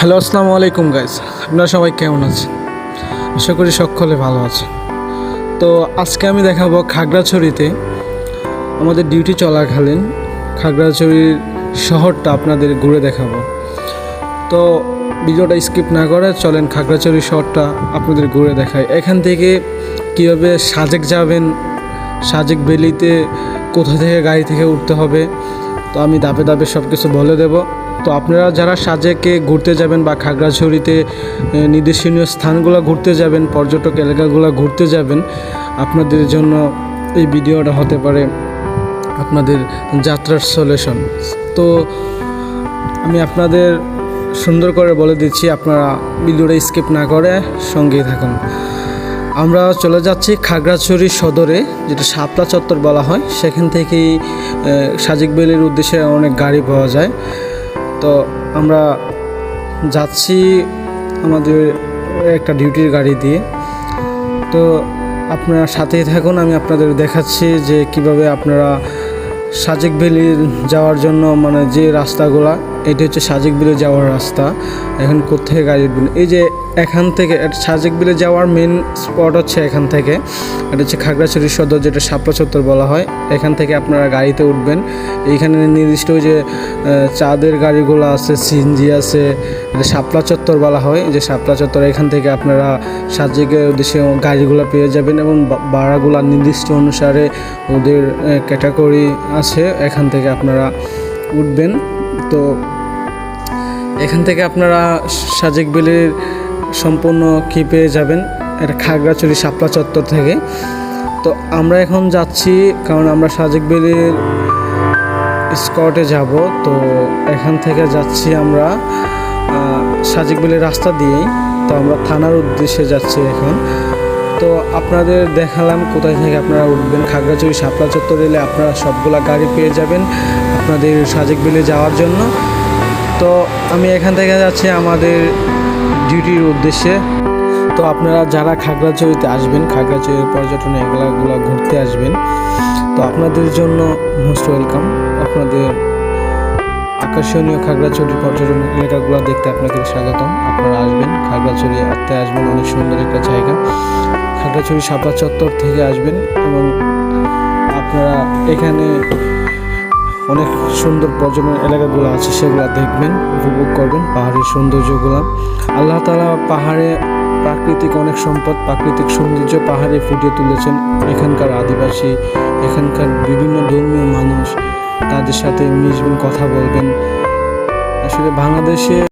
Hello, আসসালামু আলাইকুম guys আপনারা সবাই কেমন আছেন? আশা করি সকলে ভালো আছে তো আজকে আমি দেখাবো খাগড়াছড়িতে আমাদের ডিউটি চলাকালীন খাগড়াছড়ির শহরটা আপনাদের ঘুরে দেখাবো। তো ভিডিওটা স্কিপ না করে চলেন খাগড়াছড়ি শহরটা আপনাদের ঘুরে দেখাই। এখান থেকে কীভাবে সাজেক যাবেন, সাজেক বেলিতে কোথা থেকে গাড়ি থেকে উঠতে হবে তো আমি দাপে দাপে সব কিছু বলে দেব। তো আপনারা যারা সাজেকে ঘুরতে যাবেন বা খাগড়াছড়িতে নির্দেশনীয় স্থানগুলো ঘুরতে যাবেন, পর্যটক এলাকাগুলো ঘুরতে যাবেন, আপনাদের জন্য এই ভিডিওটা হতে পারে আপনাদের যাত্রার সলিউশন। তো আমি আপনাদের সুন্দর করে বলে দিচ্ছি, আপনারা ভিডিওটা স্কিপ না করে সঙ্গেই থাকুন। আমরা চলে যাচ্ছি খাগড়াছড়ি সদরে, যেটা শাপলা চত্বর বলা হয়। সেখান থেকেই সাজেক বেলির উদ্দেশ্যে অনেক গাড়ি পাওয়া যায়। তো আমরা যাচ্ছি আমাদের একটা ডিউটির গাড়ি দিয়ে। তো আপনারা সাথেই থাকুন, আমি আপনাদের দেখাচ্ছি যে কীভাবে আপনারা সাজেক ভ্যালি যাওয়ার জন্য মানে যে রাস্তাগুলা, এটি হচ্ছে সাজেক বিলে যাওয়ার রাস্তা। এখন কোথায় গাড়ি উঠবেন এই যে এখান থেকে সাজেক বিলে যাওয়ার মেন স্পট হচ্ছে এখান থেকে। এটা হচ্ছে খাগড়াছড়ি সদর, যেটা শাপলা চত্বর বলা হয়। এখান থেকে আপনারা গাড়িতে উঠবেন। এইখানে নির্দিষ্ট যে চাঁদের গাড়িগুলো আছে সিএনজি আছে, এটা শাপলা চত্বর বলা হয়। যে শাপলা চত্বর, এখান থেকে আপনারা সাজেকের উদ্দেশ্যে গাড়িগুলো পেয়ে যাবেন এবং ভাড়াগুলা নির্দিষ্ট অনুসারে ওদের ক্যাটাগরি আছে। এখান থেকে আপনারা উঠবেন। তো এখান থেকে আপনারা সাজেক বেলের সম্পূর্ণ কি পেয়ে যাবেন? এটা খাগড়াছড়ি শাপলা চত্বর থেকে। তো আমরা এখন যাচ্ছি কারণ আমরা সাজেক বেলের স্কটে যাব। তো এখান থেকে যাচ্ছি আমরা আহ, সাজেক বেলের রাস্তা দিয়েই। তো আমরা থানার উদ্দেশ্যে যাচ্ছি এখন। তো আপনাদের দেখালাম কোথায় থেকে আপনারা উঠবেন। খাগড়াছড়ি শাপলা চত্বর এলে আপনারা সবগুলা গাড়ি পেয়ে যাবেন আপনাদের সাজেক বেলে যাওয়ার জন্য। তো আমি এখান থেকে যাচ্ছি আমাদের ডিউটির উদ্দেশ্যে। তো আপনারা যারা খাগড়াছড়িতে আসবেন খাগড়াছড়ি পর্যটন এগুলাগুলো ঘুরতে আসবেন, তো আপনাদের জন্য মোস্ট ওয়েলকাম আপনাদের আকর্ষণীয় খাগড়াছড়ি পর্যটন এলাকাগুলো দেখতে আপনাদের স্বাগতম। আপনারা আসবেন, খাগড়াছড়ি আটতে আসবেন, অনেক সুন্দর একটা জায়গা। খাগড়াছড়ি সাপা চত্বর থেকে আসবেন এবং আপনারা এখানে অনেক সুন্দর পর্যটন এলাকাগুলো আছে, সেগুলো দেখবেন, উপভোগ করবেন, পাহাড়ের সৌন্দর্যগুলো। আল্লাহ তালা পাহাড়ে প্রাকৃতিক অনেক সম্পদ, প্রাকৃতিক সৌন্দর্য পাহাড়ে ফুটিয়ে তুলেছেন। এখানকার আদিবাসী, এখানকার বিভিন্ন ধর্মীয় মানুষ তাদের সাথে মিশবেন, কথা বলবেন। আসলে বাংলাদেশে